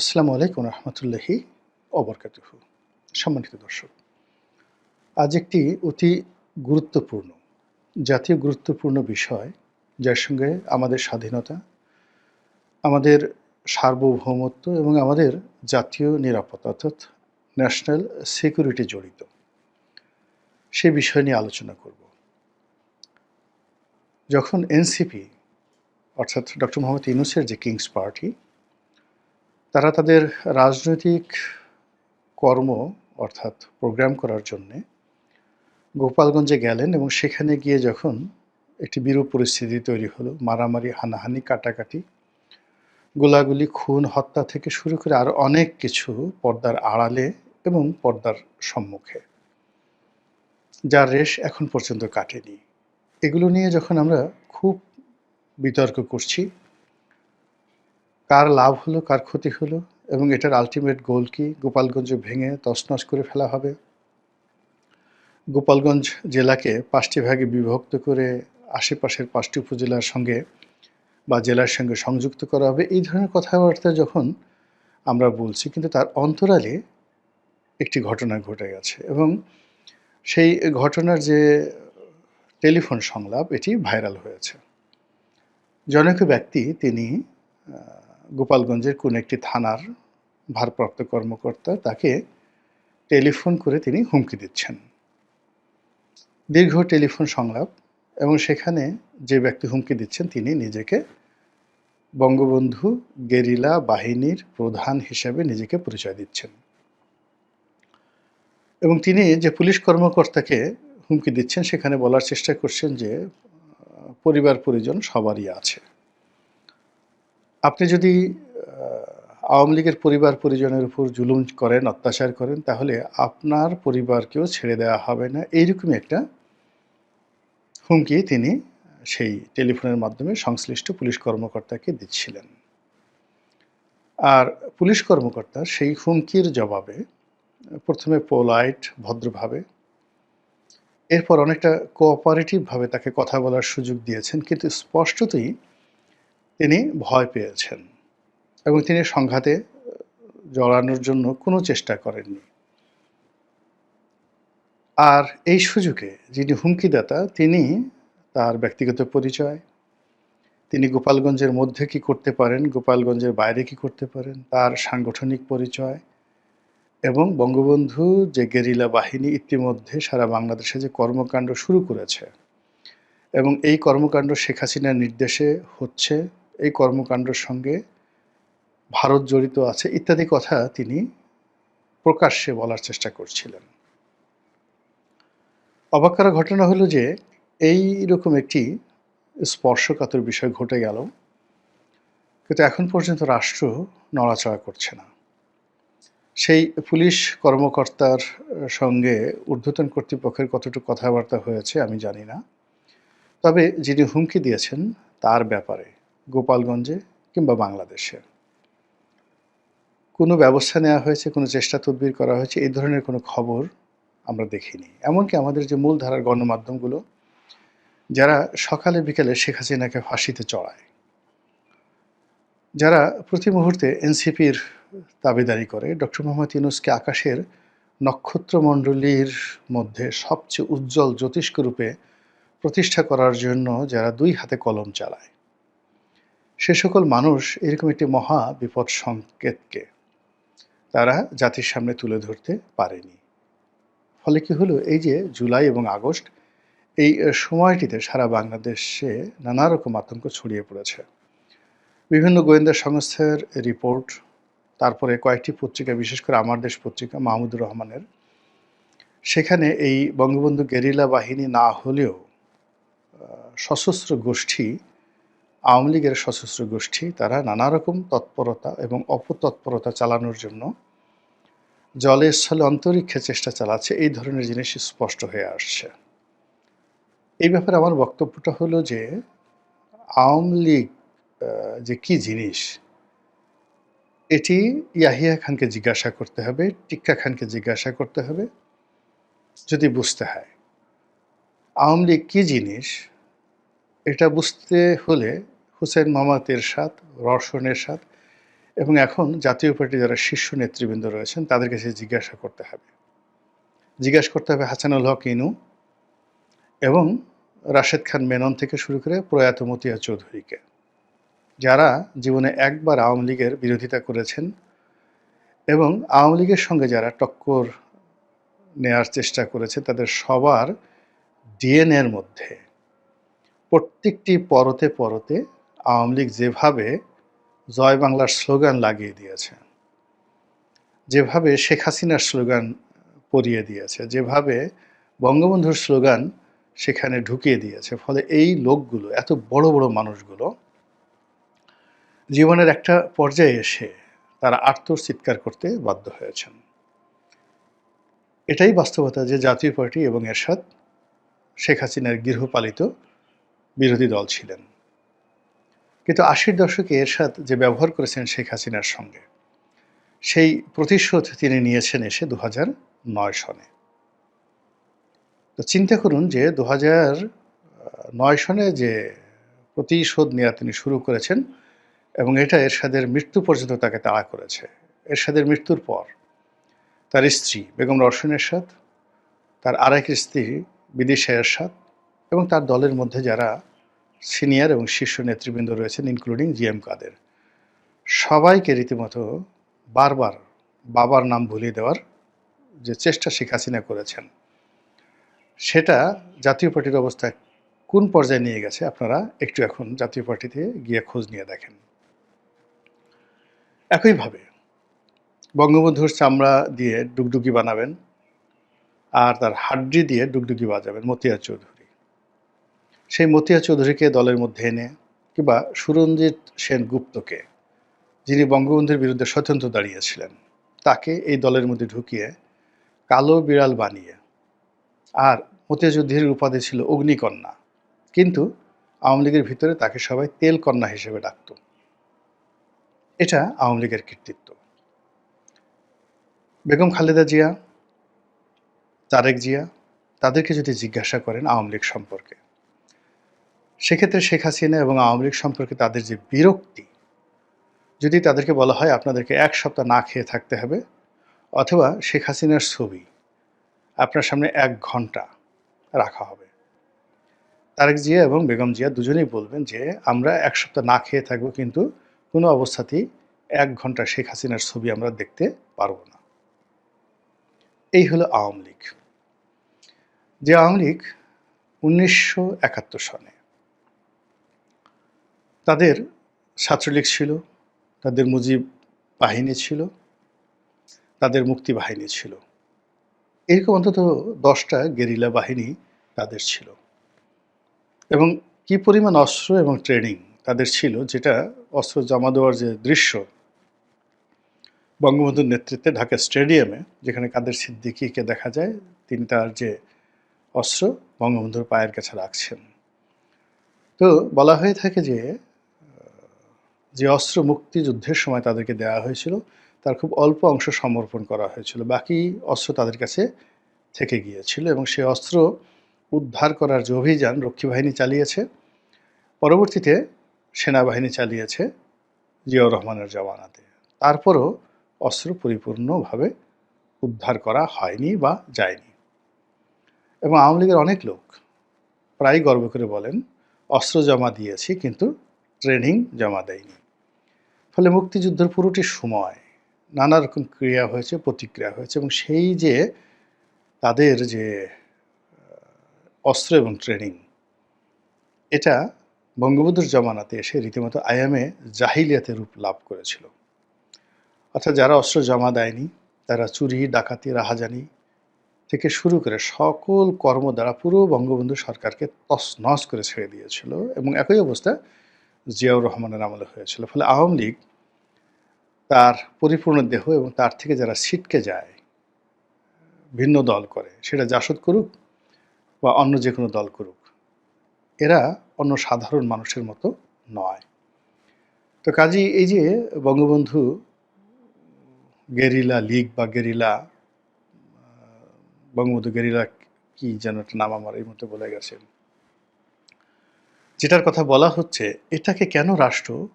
আসসালামু আলাইকুম রহমতুল্লাহি অবরকাতুহ সম্মানিত দর্শক, আজ একটি অতি গুরুত্বপূর্ণ, জাতীয় গুরুত্বপূর্ণ বিষয়, যার সঙ্গে আমাদের স্বাধীনতা, আমাদের সার্বভৌমত্ব এবং আমাদের জাতীয় নিরাপত্তা অর্থাৎ ন্যাশনাল সিকিউরিটি জড়িত। সে বিষয় নিয়ে আলোচনা করব। যখন এনসিপি, অর্থাৎ ডক্টর মোহাম্মদ ইউনুসের যে কিংস পার্টি তারা তাদের রাজনৈতিক কর্ম, অর্থাৎ প্রোগ্রাম করার জন্যে গোপালগঞ্জে গেলেন এবং সেখানে গিয়ে যখন একটি বিরূপ পরিস্থিতি তৈরি হলো, মারামারি, হানাহানি, কাটাকাটি, গোলাগুলি, খুন, হত্যা থেকে শুরু করে আরও অনেক কিছু পর্দার আড়ালে এবং পর্দার সম্মুখে, যার রেশ এখন পর্যন্ত কাটেনি। এগুলো নিয়ে যখন আমরা খুব বিতর্ক করছি কার লাভ হলো, কার ক্ষতি হলো এবং এটার আলটিমেট গোল কি? গোপালগঞ্জ ভেঙে তছনছ করে ফেলা হবে। গোপালগঞ্জ জেলাকে পাঁচটি ভাগে বিভক্ত করে আশেপাশের পাঁচটি উপজেলার সঙ্গে বা জেলার সঙ্গে সংযুক্ত করা হবে। এই ধরনের কথাবার্তা যখন আমরা বলছি, কিন্তু তার অন্তরালে একটি ঘটনা ঘটে গেছে এবং সেই ঘটনার যে টেলিফোন সংলাপ, এটি ভাইরাল হয়েছে। জনক ব্যক্তি, তিনি গোপালগঞ্জের কোন একটি থানার ভারপ্রাপ্ত কর্মকর্তা তাকে টেলিফোন করে তিনি হুমকি দিচ্ছেন। দীর্ঘ টেলিফোন সংলাপ এবং সেখানে যে ব্যক্তি হুমকি দিচ্ছেন তিনি নিজেকে বঙ্গবন্ধু গেরিলা বাহিনীর প্রধান হিসেবে নিজেকে পরিচয় দিচ্ছেন। এবং তিনি যে পুলিশ কর্মকর্তাকে হুমকি দিচ্ছেন সেখানে বলার চেষ্টা করছেন যে পরিবার পরিজন সবারই আছে। আপনি যদি আওয়ামী লীগের পরিবার পরিজনের উপর জুলুম করেন, অত্যাচার করেন, তাহলে আপনার পরিবারকেও ছেড়ে দেওয়া হবে না। এইরকমই একটা হুমকি তিনি সেই টেলিফোনের মাধ্যমে সংশ্লিষ্ট পুলিশ কর্মকর্তাকে দিচ্ছিলেন। আর পুলিশ কর্মকর্তা সেই হুমকির জবাবে প্রথমে পোলাইট, ভদ্রভাবে, এরপর অনেকটা কোঅপারেটিভভাবে তাকে কথা বলার সুযোগ দিয়েছেন, কিন্তু স্পষ্টতই তিনি ভয় পেয়েছেন এবং তিনি সংঘাতে জড়ানোর জন্য কোনো চেষ্টা করেননি। আর এই সুযোগে যিনি হুমকিদাতা, তিনি তার ব্যক্তিগত পরিচয়, তিনি গোপালগঞ্জের মধ্যে কি করতে পারেন, গোপালগঞ্জের বাইরে কি করতে পারেন, তার সাংগঠনিক পরিচয় এবং বঙ্গবন্ধু যে গেরিলা বাহিনী ইতিমধ্যে সারা বাংলাদেশে যে কর্মকাণ্ড শুরু করেছে এবং এই কর্মকাণ্ড শেখ হাসিনার নির্দেশে হচ্ছে এই কর্মকাণ্ডের সঙ্গে ভারত জড়িত আছে ইত্যাদি কথা তিনি প্রকাশ্যে বলার চেষ্টা করছিলেন। অবাক করা ঘটনা হলো যে এই রকম একটি স্পর্শকাতর বিষয় ঘটে গেল, কিন্তু এখন পর্যন্ত রাষ্ট্র নড়াচড়া করছে না। সেই পুলিশ কর্মকর্তার সঙ্গে ঊর্ধ্বতন কর্তৃপক্ষের কতটুকু কথাবার্তা হয়েছে আমি জানি না। তবে যিনি হুমকি দিয়েছেন তার ব্যাপারে গোপালগঞ্জে কিংবা বাংলাদেশে। কোনো ব্যবস্থা নেওয়া হয়েছে, কোনো চেষ্টা তদবির করা হয়েছে, এই ধরনের কোনো খবর আমরা দেখিনি। এমনকি আমাদের যে মূলধারার গণমাধ্যমগুলো, যারা সকালে বিকেলে শেখ হাসিনাকে ফাঁসিতে চড়ায়, যারা প্রতি মুহূর্তে এনসিপির দাবিদারি করে, ডক্টর মোহাম্মদ ইউনুসকে আকাশের নক্ষত্রমণ্ডলীর মধ্যে সবচেয়ে উজ্জ্বল জ্যোতিষ্ক রূপে প্রতিষ্ঠা করার জন্য যারা দুই হাতে কলম চালায় সে সকল মানুষ এরকম একটি মহা বিপদ সংকেতকে তারা জাতির সামনে তুলে ধরতে পারেনি। ফলে কি হলো? এই যে জুলাই এবং আগস্ট, এই সময়টিতে সারা বাংলাদেশে নানা রকম আতঙ্ক ছড়িয়ে পড়েছে। বিভিন্ন গোয়েন্দা সংস্থার রিপোর্ট, তারপরে কয়েকটি পত্রিকা, বিশেষ করে আমার দেশ পত্রিকা মাহমুদুর রহমানের, সেখানে এই বঙ্গবন্ধু গেরিলা বাহিনী না হলেও সশস্ত্র গোষ্ঠী আওয়ামী লীগের সশস্ত্র গোষ্ঠী, তারা নানা রকম তৎপরতা এবং অপতৎপরতা চালানোর জন্য জলে স্থলে অন্তরিক্ষে চেষ্টা চালাচ্ছে। এই ধরনের জিনিস স্পষ্ট হয়ে আসছে। এই ব্যাপারে আমার বক্তব্যটা হলো যে, আওয়ামী লীগ যে কি জিনিস, এটি ইয়াহিয়া খানকে জিজ্ঞাসা করতে হবে, টিক্কা খানকে জিজ্ঞাসা করতে হবে, যদি বুঝতে হয়। আওয়ামী লীগ কী জিনিস, এটা বুঝতে হলে হুসেন মোহাম্মদ এরশাদ, রওশন এরশাদ এবং এখন জাতীয় পার্টি যারা শীর্ষ নেতৃবৃন্দ রয়েছেন, তাদের কাছে জিজ্ঞাসা করতে হবে। জিজ্ঞাসা করতে হবে হাসানুল হক ইনু এবং রাশেদ খান মেনন থেকে শুরু করে প্রয়াত মতিয়া চৌধুরীকে, যারা জীবনে একবার আওয়ামী লীগের বিরোধিতা করেছেন এবং আওয়ামী লীগের সঙ্গে যারা টক্কর নেয়ার চেষ্টা করেছে, তাদের সবার ডিএনএর মধ্যে প্রত্যেকটি পরতে পরতে আওয়ামী লীগ যেভাবে জয় বাংলার স্লোগান লাগিয়ে দিয়েছে, যেভাবে শেখ হাসিনার স্লোগান পরিয়ে দিয়েছে, যেভাবে বঙ্গবন্ধুর স্লোগান সেখানে ঢুকিয়ে দিয়েছে, ফলে এই লোকগুলো, এত বড় বড় মানুষগুলো জীবনের একটা পর্যায়ে এসে তারা আত্মচিৎকার করতে বাধ্য হয়েছেন। এটাই বাস্তবতা যে জাতীয় পার্টি এবং এরশাদ শেখ হাসিনার গৃহপালিত বিরোধী দল ছিলেন। কিন্তু আশির দশকে এরশাদ যে ব্যবহার করেছেন শেখ হাসিনার সঙ্গে, সেই প্রতিশোধ তিনি নিয়েছেন এসে দু নয় সনে। তো চিন্তা করুন যে দু নয় সনে যে প্রতিশোধ নেওয়া তিনি শুরু করেছেন এবং এটা এরশাদের মৃত্যু পর্যন্ত তাকে তাড়া করেছে। এরশাদের মৃত্যুর পর তার স্ত্রী বেগম রওশন এরশাদ, তার আরেক স্ত্রী বিদিশা এরশাদ এবং তার দলের মধ্যে যারা সিনিয়র এবং শীর্ষ নেতৃবৃন্দ রয়েছেন ইনক্লুডিং জি এম কাদের সবাইকে রীতিমতো বারবার বাবার নাম ভুলিয়ে দেওয়ার যে চেষ্টা শেখ হাসিনা করেছেন, সেটা জাতীয় পার্টির অবস্থা কোন পর্যায়ে নিয়ে গেছে আপনারা একটু এখন জাতীয় পার্টিতে গিয়ে খোঁজ নিয়ে দেখেন। একইভাবে বঙ্গবন্ধুর চামড়া দিয়ে ডুগডুগি বানাবেন আর তার হাড্ডি দিয়ে ডুগডুগি বাজাবেন মতিয়া চৌধুরী। সেই মতিয়া চৌধুরীকে দলের মধ্যে এনে কিংবা সুরঞ্জিত সেন গুপ্তকে, যিনি বঙ্গবন্ধুর বিরুদ্ধে স্বতন্ত্র দাঁড়িয়েছিলেন, তাকে এই দলের মধ্যে ঢুকিয়ে কালো বিড়াল বানিয়ে, আর মতিয়া চৌধুরীর উপাধি ছিল অগ্নিকন্যা। কিন্তু আওয়ামী লীগের ভিতরে তাকে সবাই তেল কন্যা হিসেবে ডাকত। এটা আওয়ামী লীগের কৃতিত্ব। বেগম খালেদা জিয়া, তারেক জিয়া, তাদেরকে যদি জিজ্ঞাসা করেন আওয়ামী লীগ সম্পর্কে সেক্ষেত্রে শেখ হাসিনা এবং আওয়ামী লীগ সম্পর্কে তাদের যে বিরক্তি, যদি তাদেরকে বলা হয় আপনাদেরকে এক সপ্তাহ না খেয়ে থাকতে হবে, অথবা শেখ হাসিনার ছবি আপনার সামনে এক ঘণ্টা রাখা হবে। তারেক জিয়া এবং বেগম জিয়া দুজনেই বলবেন যে, আমরা এক সপ্তাহ না খেয়ে থাকব, কিন্তু কোনো অবস্থাতেই এক ঘণ্টা শেখ হাসিনার ছবি আমরা দেখতে পারব না। এই হলো আওয়ামী লীগ। যে আওয়ামী লীগ উনিশশো একাত্তর সনে তাদের ছাত্রলীগ ছিল, তাদের মুজিব বাহিনী ছিল, তাদের মুক্তি বাহিনী ছিল। এরকম অন্তত দশটা গেরিলা বাহিনী তাদের ছিল। এবং কি পরিমাণ অস্ত্র এবং ট্রেনিং তাদের ছিল, যেটা অস্ত্র জমা দেওয়ার যে দৃশ্য, বঙ্গবন্ধুর নেতৃত্বে ঢাকা স্টেডিয়ামে, যেখানে কাদের সিদ্দিকিকে দেখা যায়, তিনি তার যে অস্ত্র বঙ্গবন্ধুর পায়ের কাছে রাখছেন। তো বলা হয়ে থাকে যে যে অস্ত্র মুক্তিযুদ্ধের সময় তাদেরকে দেওয়া হয়েছিল, তার খুব অল্প অংশ সমর্পণ করা হয়েছিল। বাকি অস্ত্র তাদের কাছে থেকে গিয়েছিল এবং সেই অস্ত্র উদ্ধার করার যে অভিযান রক্ষী বাহিনী চালিয়েছে, পরবর্তীতে সেনাবাহিনী চালিয়েছে জিয়াউর রহমানের জওয়ানাতে তারপরও অস্ত্র পরিপূর্ণভাবে উদ্ধার করা হয়নি বা যায়নি। এবং আওয়ামী লীগের অনেক লোক প্রায় গর্ব করে বলেন, অস্ত্র জমা দিয়েছি, কিন্তু ট্রেনিং জমা দেয়নি। ফলে মুক্তিযুদ্ধের পুরোটি সময় নানা রকম ক্রিয়া হয়েছে, প্রতিক্রিয়া হয়েছে এবং সেই যে তাদের যে অস্ত্র এবং ট্রেনিং, এটা বঙ্গবন্ধুর জমানাতে এসে রীতিমতো আয়ামে জাহিলিয়াতে রূপ লাভ করেছিল। অর্থাৎ যারা অস্ত্র জমা দেয়নি, তারা চুরি, ডাকাতি, রাহাজানি থেকে শুরু করে সকল কর্ম দ্বারা পুরো বঙ্গবন্ধু সরকারকে তছনছ করে ছেড়ে দিয়েছিল এবং একই অবস্থা জিয়াউর রহমানের আমলে হয়েছিল। ফলে আওয়ামী লীগ তার পরিপূর্ণ দেহ এবং তার থেকে যারা ছিটকে যায়, ভিন্ন দল করে, সেটা জাসদ করুক বা অন্য যে কোনো দল করুক, এরা অন্য সাধারণ মানুষের মতো নয়। তো কাজী এই যে বঙ্গবন্ধু গেরিলা লীগ বা গেরিলা, বঙ্গবন্ধু গেরিলা কি যেন একটা নাম আমার এই মতো বলে গেছেন যেটার কথা বলা হচ্ছে, এটাকে কেন রাষ্ট্র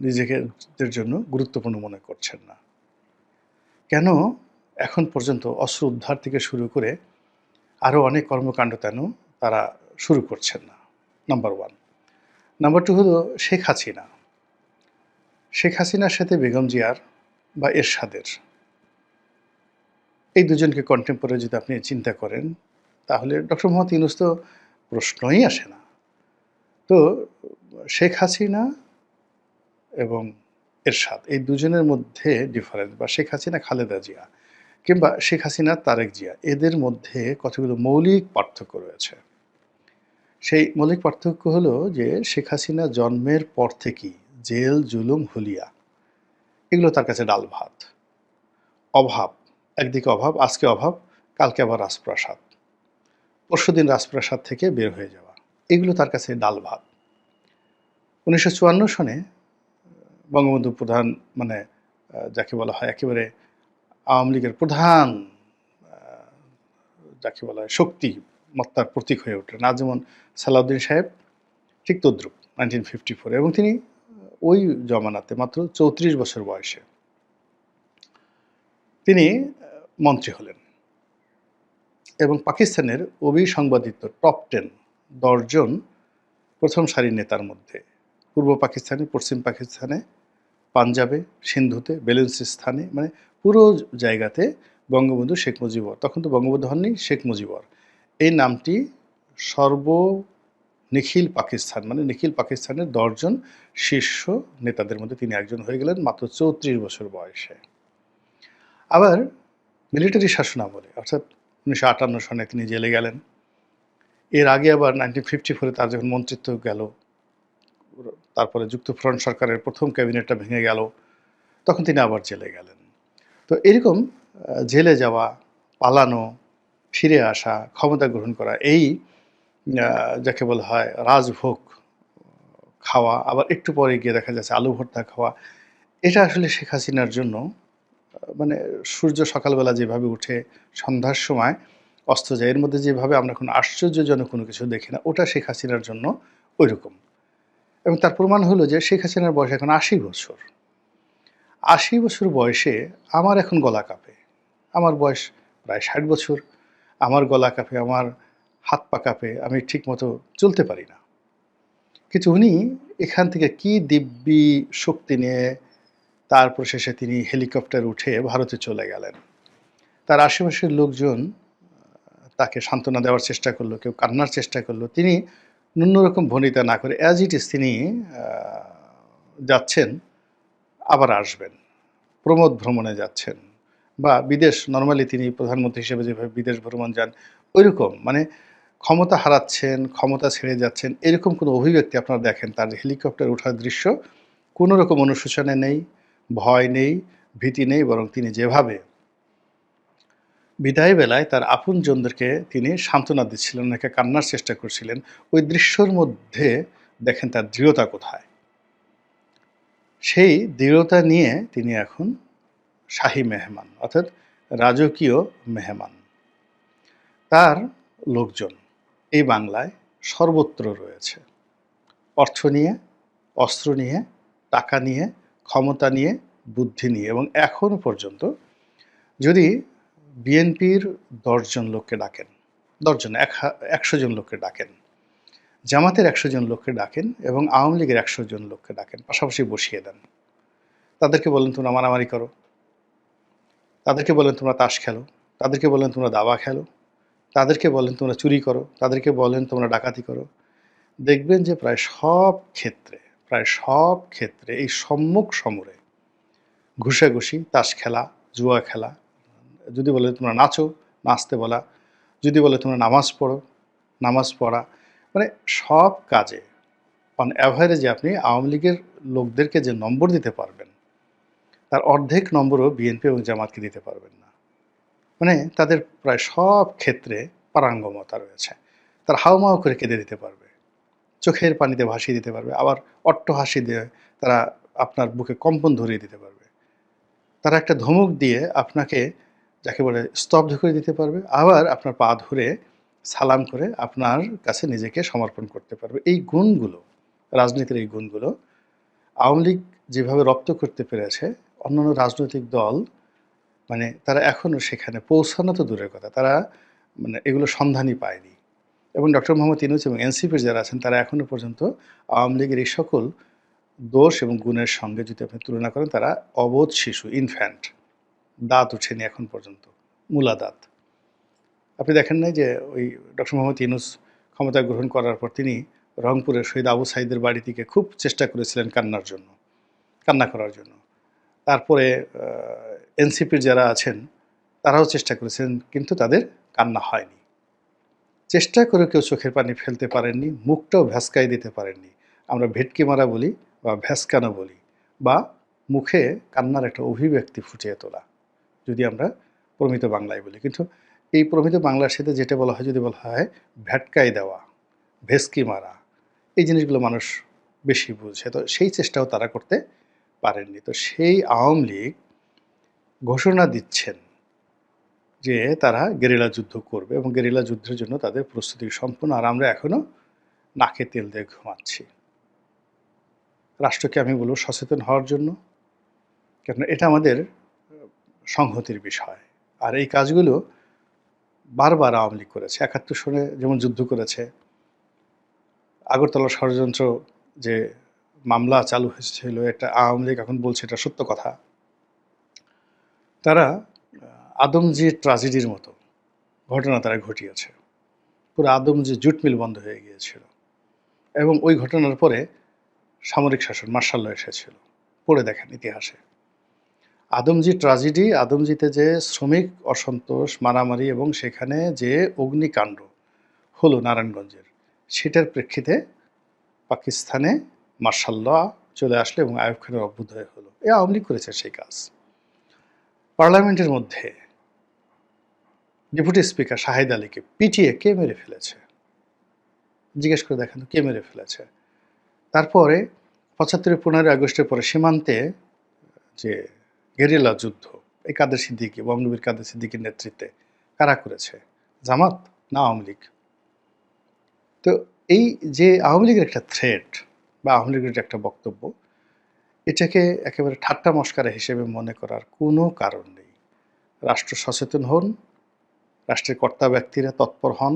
নিজেদের জন্য গুরুত্বপূর্ণ মনে করছেন না? কেন এখন পর্যন্ত অস্ত্র উদ্ধার থেকে শুরু করে আরও অনেক কর্মকাণ্ড তেন তারা শুরু করছেন না? নাম্বার ওয়ান নাম্বার টু হলো শেখ হাসিনা। শেখ হাসিনার সাথে বেগম জিয়ার বা এরশাদের। এই দুজনকে কন্টেম্পোরারি যদি আপনি চিন্তা করেন, তাহলে ডক্টর মোহাম্মদ ইউনুস তো প্রশ্নই আসে না। তো শেখ হাসিনা এবং এরশাদ, এই দুজনের মধ্যে ডিফারেন্স বা শেখ হাসিনা খালেদা জিয়া কিংবা শেখ হাসিনা তারেক জিয়া, এদের মধ্যে কতগুলো মৌলিক পার্থক্য রয়েছে? সেই মৌলিক পার্থক্য হলো যে শেখ হাসিনা জন্মের পর থেকেই জেল, জুলুম, হুলিয়া, এগুলো তার কাছে ডাল ভাত। অভাব, একদিকে অভাব, আজকে অভাব, কালকে আবার রাজপ্রাসাদ। পরশুদিন রাজপ্রাসাদ থেকে বের হয়ে যাওয়া। এগুলো তার কাছে ডাল ভাত। উনিশশো চুয়ান্ন সনে বঙ্গবন্ধু প্রধান মানে যাকে বলা হয় একেবারে আওয়ামী লীগের প্রধান যাকে বলা হয় শক্তি মত্তার প্রতীক হয়ে ওঠেন আজ যেমন সালাউদ্দিন সাহেব, ঠিক তদ্রুপ নাইনটিন ফিফটি ফোর এবং তিনি ওই জমানাতে মাত্র চৌত্রিশ বছর বয়সে তিনি মন্ত্রী হলেন। এবং পাকিস্তানের অভিসংবাদিত টপ টেন দশজন প্রথম সারির নেতার মধ্যে। পূর্ব পাকিস্তানে, পশ্চিম পাকিস্তানে, পাঞ্জাবে, সিন্ধুতে, বেলুচিস্তানে মানে পুরো জায়গাতে বঙ্গবন্ধু শেখ মুজিবর। তখন তো বঙ্গবন্ধু হননি, শেখ মুজিবর। এই নামটি সর্ব নিখিল পাকিস্তান মানে নিখিল পাকিস্তানের দশজন শীর্ষ নেতাদের মধ্যে তিনি একজন হয়ে গেলেন মাত্র চৌত্রিশ বছর বয়সে। আবার মিলিটারি শাসন আমলে অর্থাৎ উনিশশো আটান্ন সনে তিনি জেলে গেলেন। এর আগে আবার নাইনটিন ফিফটি ফোরে তার যখন মন্ত্রিত্ব গেল, তারপরে যুক্তফ্রন্ট সরকারের প্রথম ক্যাবিনেটটা ভেঙে গেল, তখন তিনি আবার জেলে গেলেন। তো এরকম জেলে যাওয়া, পালানো, ফিরে আসা, ক্ষমতা গ্রহণ করা, এই যাকে বলা হয় রাজভোগ খাওয়া, আবার একটু পরে গিয়ে দেখা যাচ্ছে আলু ভর্তা খাওয়া, এটা আসলে শেখ হাসিনার জন্য মানে সূর্য সকালবেলা যেভাবে উঠে সন্ধ্যার সময় অস্ত যায়। এর মধ্যে যেভাবে আমরা কোনো আশ্চর্যজনক কোনো কিছু দেখি না, ওটা শেখ হাসিনার জন্য ওই রকম এবং তার প্রমাণ হলো যে শেখ হাসিনার বয়স এখন আশি বছর। আশি বছর বয়সে আমার এখন গলা কাঁপে। আমার বয়স প্রায় ষাট বছর। আমার গলা কাঁপে, আমার হাত পা কাঁপে, আমি ঠিক মতো চলতে পারি না। কিন্তু উনি এখান থেকে কি দিব্যি শক্তি নিয়ে তারপর শেষে তিনি হেলিকপ্টার উঠে ভারতে চলে গেলেন। তার আশেপাশের লোকজন তাকে সান্ত্বনা দেওয়ার চেষ্টা করল, কেউ কান্নার চেষ্টা করল, তিনি ন্যূনরকম ভনিতা না করে অ্যাজ ইট ইস তিনি যাচ্ছেন, আবার আসবেন, প্রমোদ ভ্রমণে যাচ্ছেন, বা বিদেশ নর্মালি তিনি প্রধানমন্ত্রী হিসেবে যেভাবে বিদেশ ভ্রমণ যান, ওইরকম মানে ক্ষমতা হারাচ্ছেন, ক্ষমতা ছেড়ে যাচ্ছেন, এরকম কোনো অভিব্যক্তি আপনারা দেখেন, তার হেলিকপ্টার ওঠার দৃশ্য কোনো রকম অনুশোচনে নেই, ভয় নেই, ভীতি নেই, বরং তিনি যেভাবে বিদায় বেলায় তার আপনজনদেরকে তিনি সান্ত্বনা দিচ্ছিলেন, ওনাকে কান্নার চেষ্টা করছিলেন। ওই দৃশ্যর মধ্যে দেখেন তার দৃঢ়তা কোথায়। সেই দৃঢ়তা নিয়ে তিনি এখন শাহী মেহমান, অর্থাৎ রাজকীয় মেহমান। তার লোকজন এই বাংলায় সর্বত্র রয়েছে। অর্থ নিয়ে, অস্ত্র নিয়ে, টাকা নিয়ে, ক্ষমতা নিয়ে, বুদ্ধি নিয়ে এবং এখনও পর্যন্ত যদি বিএনপির দশজন লোককে ডাকেন। দশজন, এক একশো জন লোককে ডাকেন। জামাতের একশো জন লোককে ডাকেন এবং আওয়ামী লীগের একশো জন লোককে ডাকেন, পাশাপাশি বসিয়ে দেন। তাদেরকে বলেন, তোমরা মারামারি করো। তাদেরকে বলেন, তোমরা তাস খেলো। তাদেরকে বলেন, তোমরা দাবা খেলো। তাদেরকে বলেন, তোমরা চুরি করো। তাদেরকে বলেন, তোমরা ডাকাতি করো। দেখবেন যে প্রায় সব ক্ষেত্রে, প্রায় সব ক্ষেত্রে এই সম্মুখ সমরে ঘুষাঘুষি, তাস খেলা, জুয়া খেলা যদি বলে তোমরা নাচো, নাচতে বলা। যদি বলে তোমরা নামাজ পড়ো, নামাজ পড়া। মানে সব কাজে অন অ্যাভারেজে আপনি আওয়ামী লীগের লোকদেরকে যে নম্বর দিতে পারবেন, তার অর্ধেক নম্বরও বিএনপি এবং জামাতকে দিতে পারবেন না। মানে তাদের প্রায় সব ক্ষেত্রে পারাঙ্গমতা রয়েছে। তার হাওমাও করে কেঁদে দিতে পারবে। চোখের পানিতে ভাসিয়ে দিতে পারবে। আবার অট্ট হাসি দিয়ে তারা আপনার বুকে কম্পন ধরিয়ে দিতে পারবে। তারা একটা ধমক দিয়ে আপনাকে যাকে বলে স্তব্ধ করে দিতে পারবে, আবার আপনার পা ধরে সালাম করে আপনার কাছে নিজেকে সমর্পণ করতে পারবে। এই গুণগুলো, রাজনীতির এই গুণগুলো, আওয়ামী লীগ যেভাবে রপ্ত করতে পেরেছে, অন্যান্য রাজনৈতিক দল মানে তারা এখনও সেখানে পৌঁছানো তো দূরের কথা, তারা মানে এগুলো সন্ধানই পায়নি। এবং ডক্টর মোহাম্মদ ইনুস এবং এনসিপির যারা আছেন, তারা এখনও পর্যন্ত আওয়ামী লীগের এই সকল দোষ এবং গুণের সঙ্গে যদি আপনি তুলনা করেন, তারা অবোধ শিশু ইনফ্যান্ট দাঁত উঠেনি এখন পর্যন্ত, মূলা দাঁত। আপনি দেখেন নাই যে ওই ডক্টর মোহাম্মদ ইনুস ক্ষমতা গ্রহণ করার পর তিনি রংপুরের শহীদ আবু সাইদের বাড়ি থেকে খুব চেষ্টা করেছিলেন কান্নার জন্য, কান্না করার জন্য। তারপরে এনসিপির যারা আছেন, তারাও চেষ্টা করেছেন, কিন্তু তাদের কান্না হয়নি। চেষ্টা করে কেউ চোখের পানি ফেলতে পারেননি, মুখটাও ভ্যাসকাই দিতে পারেননি। আমরা ভেটকি মারা বলি বা ভ্যাসকানো বলি, বা মুখে কান্নার একটা অভিব্যক্তি ফুটিয়ে তোলা। যদি আমরা প্রমিত বাংলায় বলি। কিন্তু এই প্রমিত বাংলার সাথে যেটা বলা হয়, যদি বলা হয়, ভ্যাটকাই দেওয়া, ভেস্কি মারা, এই জিনিসগুলো মানুষ বেশি বুঝে। তো সেই চেষ্টাও তারা করতে পারেননি। তো সেই আওয়ামী লীগ ঘোষণা দিচ্ছেন যে তারা গেরিলা যুদ্ধ করবে এবং গেরিলা যুদ্ধের জন্য তাদের প্রস্তুতি সম্পূর্ণ। আর আমরা এখনও নাকে তেল দিয়ে ঘুমাচ্ছি। রাষ্ট্রকে আমি বলব সচেতন হওয়ার জন্য। কেন এটা আমাদের সংহতির বিষয়। আর এই কাজগুলো বারবার আওয়ামী লীগ করেছে। একাত্তর সনে যেমন যুদ্ধ করেছে, আগরতলা ষড়যন্ত্র যে মামলা চালু হয়েছিল, এটা আওয়ামী লীগ এখন বলছে এটা সত্য কথা। তারা আদমজি ট্রাজেডির মতো ঘটনা তারা ঘটিয়েছে। পুরো আদমজি জুট মিল বন্ধ হয়ে গিয়েছিল। এবং ওই ঘটনার পরে সামরিক শাসন মার্শাল্য এসেছিল। পড়ে দেখেন ইতিহাসে। আদমজি ট্রাজেডি, আদমজিতে যে শ্রমিক অসন্তোষ, মারামারি এবং সেখানে যে অগ্নিকাণ্ড হলো নারায়ণগঞ্জের, সেটার প্রেক্ষিতে পাকিস্তানে মার্শাল্লাহ চলে আসলো এবং আয়ুব খানের অভ্যুদয় হলো। এ আওয়ামী লীগ করেছে সেই কাজ। পার্লামেন্টের মধ্যে ডেপুটি স্পিকার শাহিদ আলীকে পিটিয়ে কে মেরে ফেলেছে? জিজ্ঞেস করে দেখেন কে মেরে ফেলেছে? তারপরে পঁচাত্তরের পনেরোই আগস্টের পরে সীমান্তে যে গেরিলা যুদ্ধ, এই কাদের সিদ্দিকি, বঙ্গবীর কাদের সিদ্দিকির নেতৃত্বে কারা করেছে? জামাত না আওয়ামী লীগ? তো এই যে আওয়ামী লীগের একটা থ্রেট বা আওয়ামী লীগের একটা বক্তব্য, এটাকে একেবারে ঠাট্টা মস্কারা হিসেবে মনে করার কোনো কারণ নেই। রাষ্ট্র সচেতন হন, রাষ্ট্রের কর্তা ব্যক্তিরা তৎপর হন